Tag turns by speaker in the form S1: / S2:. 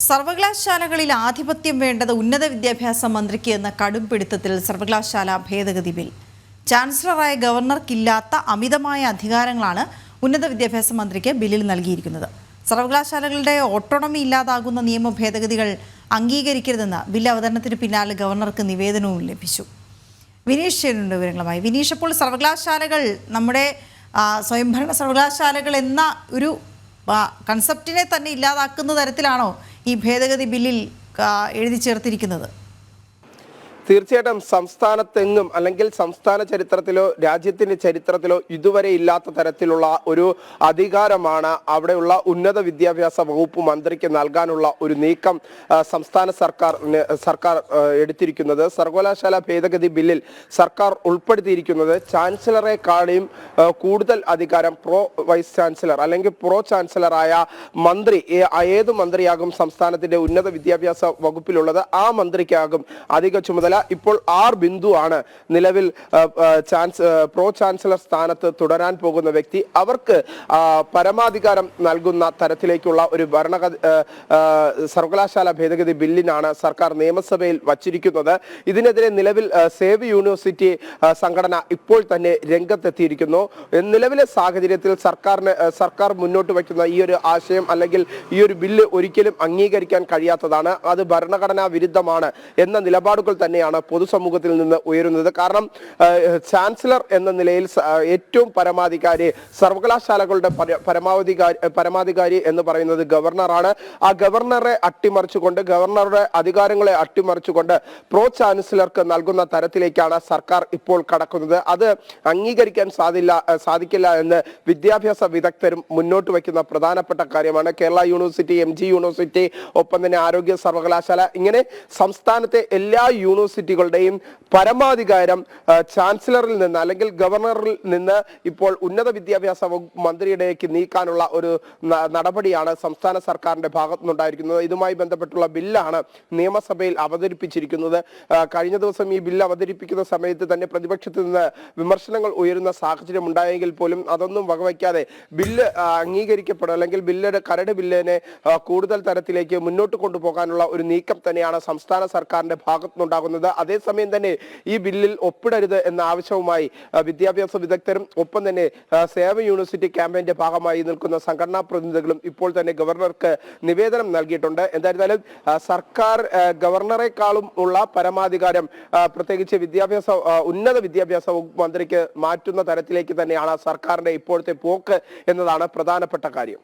S1: സർവകലാശാലകളിൽ ആധിപത്യം വേണ്ടത് ഉന്നത വിദ്യാഭ്യാസ മന്ത്രിക്ക് എന്ന കടും പിടുത്തത്തിൽ സർവകലാശാല ഭേദഗതി ബിൽ. ചാൻസലറായ ഗവർണർക്കില്ലാത്ത അമിതമായ അധികാരങ്ങളാണ് ഉന്നത വിദ്യാഭ്യാസ മന്ത്രിക്ക് ബില്ലിൽ നൽകിയിരിക്കുന്നത്. സർവകലാശാലകളുടെ ഓട്ടോണമി ഇല്ലാതാകുന്ന നിയമ ഭേദഗതികൾ അംഗീകരിക്കരുതെന്ന് ബിൽ അവതരണത്തിന് പിന്നാലെ ഗവർണർക്ക് നിവേദനവും ലഭിച്ചു. വിനീഷ് ചെയ്യുന്നുണ്ട് വിവരങ്ങളുമായി. വിനീഷ് അപ്പോൾ സർവകലാശാലകൾ നമ്മുടെ സ്വയംഭരണ സർവകലാശാലകൾ എന്ന ഒരു കൺസെപ്റ്റിനെ തന്നെ ഇല്ലാതാക്കുന്ന തരത്തിലാണോ ഈ ഭേദഗതി ബില്ലിൽ എഴുതി ചേർത്തിരിക്കുന്നത്.
S2: തീർച്ചയായിട്ടും സംസ്ഥാനത്തെങ്ങും അല്ലെങ്കിൽ സംസ്ഥാന ചരിത്രത്തിലോ രാജ്യത്തിന്റെ ചരിത്രത്തിലോ ഇതുവരെ ഇല്ലാത്ത തരത്തിലുള്ള ഒരു അധികാരമാണ് അവിടെയുള്ള ഉന്നത വിദ്യാഭ്യാസ വകുപ്പ് മന്ത്രിക്ക് നൽകാനുള്ള ഒരു നീക്കം സംസ്ഥാന സർക്കാർ സർക്കാർ എടുത്തിരിക്കുന്നത്. സർവകലാശാല ഭേദഗതി ബില്ലിൽ സർക്കാർ ഉൾപ്പെടുത്തിയിരിക്കുന്നത് ചാൻസലറെക്കാളും കൂടുതൽ അധികാരം പ്രോ വൈസ് ചാൻസലർ അല്ലെങ്കിൽ പ്രോ ചാൻസലറായ മന്ത്രി ഏത് മന്ത്രിയാകും സംസ്ഥാനത്തിന്റെ ഉന്നത വിദ്യാഭ്യാസ വകുപ്പിലുള്ളത് ആ മന്ത്രിക്കാകും അധിക ചുമതല ഇപ്പോൾ ആർ ബിന്ദു ആണ് നിലവിൽ ചാൻസ് പ്രോ ചാൻസലർ സ്ഥാനത്ത് തുടരാൻ പോകുന്ന വ്യക്തി. അവർക്ക് പരമാധികാരം നൽകുന്ന തരത്തിലേക്കുള്ള ഒരു ഭരണ സർവകലാശാല ഭേദഗതി ബില്ലിനാണ് സർക്കാർ നിയമസഭയിൽ വച്ചിരിക്കുന്നത്. ഇതിനെതിരെ നിലവിൽ സേവ് യൂണിവേഴ്സിറ്റി സംഘടന ഇപ്പോൾ തന്നെ രംഗത്തെത്തിയിരിക്കുന്നു. നിലവിലെ സാഹചര്യത്തിൽ സർക്കാരിന് സർക്കാർ മുന്നോട്ട് വയ്ക്കുന്ന ഈ ഒരു ആശയം അല്ലെങ്കിൽ ഈ ഒരു ബില്ല് ഒരിക്കലും അംഗീകരിക്കാൻ കഴിയാത്തതാണ്. അത് ഭരണഘടനാ വിരുദ്ധമാണ് എന്ന നിലപാടുകൾ തന്നെയാണ് പൊതുസമൂഹത്തിൽ നിന്ന് ഉയരുന്നത്. കാരണം ചാൻസലർ എന്ന നിലയിൽ ഏറ്റവും പരമാധികാരി സർവകലാശാലകളുടെ പരമാവധികാരി പരമാധികാരി എന്ന് പറയുന്നത് ഗവർണറാണ്. ആ ഗവർണറെ അട്ടിമറിച്ചുകൊണ്ട് ഗവർണറുടെ അധികാരങ്ങളെ അട്ടിമറിച്ചുകൊണ്ട് പ്രോ ചാൻസലർക്ക് നൽകുന്ന തരത്തിലേക്കാണ് സർക്കാർ ഇപ്പോൾ കടക്കുന്നത്. അത് അംഗീകരിക്കാൻ സാധില്ല സാധിക്കില്ല എന്ന് വിദ്യാഭ്യാസ വിദഗ്ധരും മുന്നോട്ട് വയ്ക്കുന്ന പ്രധാനപ്പെട്ട കാര്യമാണ്. കേരള യൂണിവേഴ്സിറ്റി എം യൂണിവേഴ്സിറ്റി ഒപ്പം തന്നെ ആരോഗ്യ സർവകലാശാല ഇങ്ങനെ സംസ്ഥാനത്തെ എല്ലാ യൂണിവേഴ്സിറ്റികളുടെയും പരമാധികാരം ചാൻസലറിൽ നിന്ന് അല്ലെങ്കിൽ ഗവർണറിൽ നിന്ന് ഇപ്പോൾ ഉന്നത വിദ്യാഭ്യാസ മന്ത്രിയുടേക്ക് നീക്കാനുള്ള ഒരു നടപടിയാണ് സംസ്ഥാന സർക്കാരിന്റെ ഭാഗത്തു നിന്നുണ്ടായിരിക്കുന്നത് ഇതുമായി ബന്ധപ്പെട്ടുള്ള ബില്ലാണ് നിയമസഭയിൽ അവതരിപ്പിച്ചിരിക്കുന്നത്. കഴിഞ്ഞ ദിവസം ഈ ബില്ല് അവതരിപ്പിക്കുന്ന സമയത്ത് തന്നെ പ്രതിപക്ഷത്തിൽ നിന്ന് വിമർശനങ്ങൾ ഉയരുന്ന സാഹചര്യം ഉണ്ടായെങ്കിൽ പോലും അതൊന്നും വകവയ്ക്കാതെ ബില്ല് അംഗീകരിക്കപ്പെടും അല്ലെങ്കിൽ ബില്ലിന്റെ കരട് ബില്ലിനെ കൂടുതൽ തരത്തിലേക്ക് മുന്നോട്ട് കൊണ്ടുപോകാനുള്ള ഒരു നീക്കം തന്നെയാണ് സംസ്ഥാന സർക്കാരിന്റെ ഭാഗത്തുനിന്നുണ്ടാകുന്നത്. അതേസമയം തന്നെ ഈ ബില്ലിൽ ഒപ്പിടരുത് എന്ന ആവശ്യവുമായി വിദ്യാഭ്യാസ വിദഗ്ധരും ഒപ്പം തന്നെ സേവ യൂണിവേഴ്സിറ്റി ക്യാമ്പയിന്റെ ഭാഗമായി നിൽക്കുന്ന സംഘടനാ പ്രതിനിധികളും ഇപ്പോൾ തന്നെ ഗവർണർക്ക് നിവേദനം നൽകിയിട്ടുണ്ട്. എന്തായിരുന്നാലും സർക്കാർ ഗവർണറെക്കാളും ഉള്ള പരമാധികാരം പ്രത്യേകിച്ച് വിദ്യാഭ്യാസ ഉന്നത വിദ്യാഭ്യാസ വകുപ്പ് മന്ത്രിക്ക് മാറ്റുന്ന തരത്തിലേക്ക് തന്നെയാണ് സർക്കാരിന്റെ ഇപ്പോഴത്തെ പോക്ക് എന്നതാണ് പ്രധാനപ്പെട്ട കാര്യം.